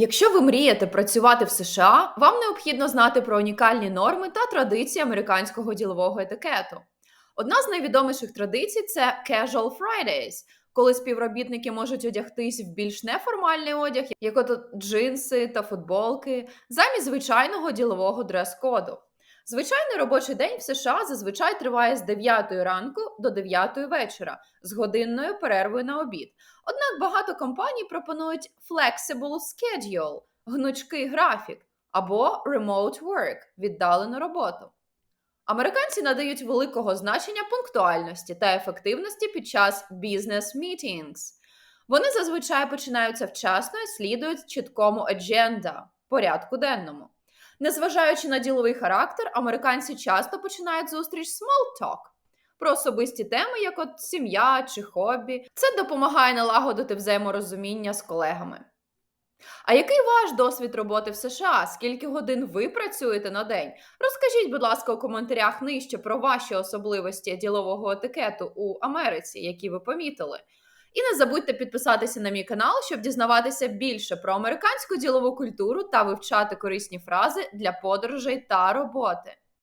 Якщо ви мрієте працювати в США, вам необхідно знати про унікальні норми та традиції американського ділового етикету. Одна з найвідоміших традицій це Casual Fridays, коли співробітники можуть одягтись в більш неформальний одяг, як от джинси та футболки, замість звичайного ділового дрес-коду. Звичайний робочий день в США зазвичай триває з 9 ранку до 9 вечора з годинною перервою на обід. Однак багато компаній пропонують flexible schedule – гнучкий графік або remote work – віддалену роботу. Американці надають великого значення пунктуальності та ефективності під час business meetings. Вони зазвичай починаються вчасно і слідують чіткому agenda – порядку денному. Незважаючи на діловий характер, американці часто починають зустріч small talk про особисті теми, як от сім'я чи хобі. Це допомагає налагодити взаєморозуміння з колегами. А який ваш досвід роботи в США? Скільки годин ви працюєте на день? Розкажіть, будь ласка, у коментарях нижче про ваші особливості ділового етикету у Америці, які ви помітили. І не забудьте підписатися на мій канал, щоб дізнаватися більше про американську ділову культуру та вивчати корисні фрази для подорожей та роботи.